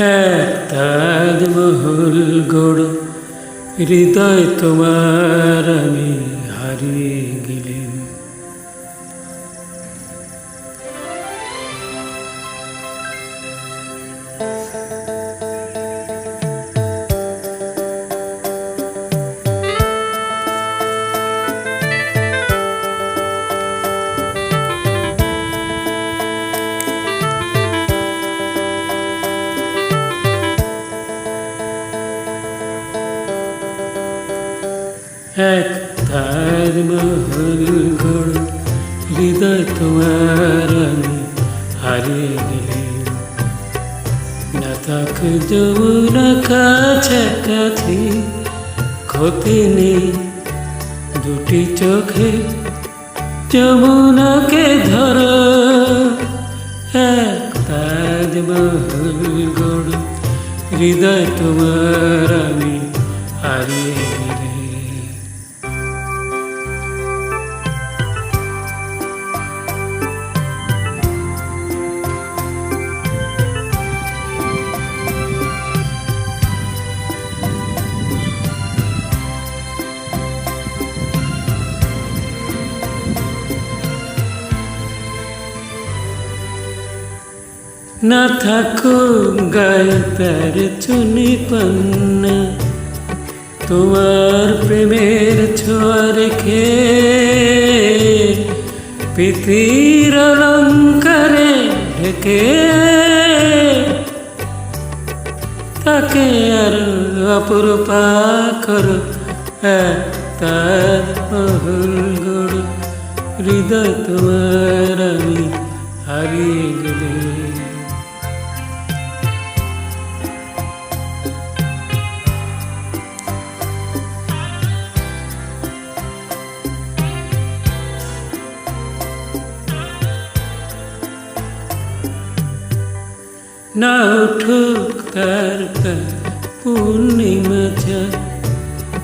এক তাজমহল গড় হৃদয় তোমার আমি হারিয়ে গেলেন। এক তাজমহল গড় হৃদয় তোমার আমি হারিয়ে গেলেন না থাক যমুনা কাছে কাছে ক্ষতি নেই। দুটি চোখে যমুনাকে ধরো। এক তাজমহল গড় হৃদয় তোমার আমি হারিয়ে না থাকো গায়ে প্যার চুনি পান্না তোমার প্রেমের ছোঁয়া রেখে পৃথিবীর অলঙ্কারে ঢেকে তাকে আর অপরূপা করো তার মহল গড় হৃদয় তোমার আমি হারিয়ে গেলে। না উঠুক তার পূর্ণিমা চাঁদ,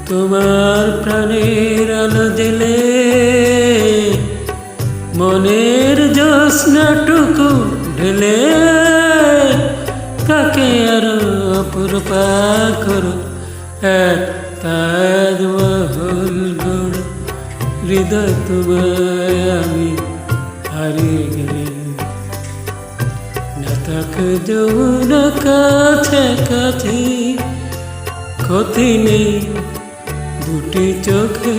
তোমার প্রাণের আলো জেলে মনের জ্যোৎস্নাটুকু ঢেলে তাকে আরও অপরূপা করো? এক তাজমহল হৃদয় তোমায় আমি হারিয়ে তাক যমুনা কাছে কাছে। ক্ষতি নেই দুটি চোখে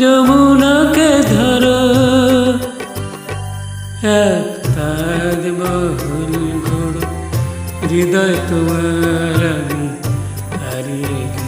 যমুনাকে ধরো। এক তাজমহল গড় হৃদয় তোমার আমি হারিয়ে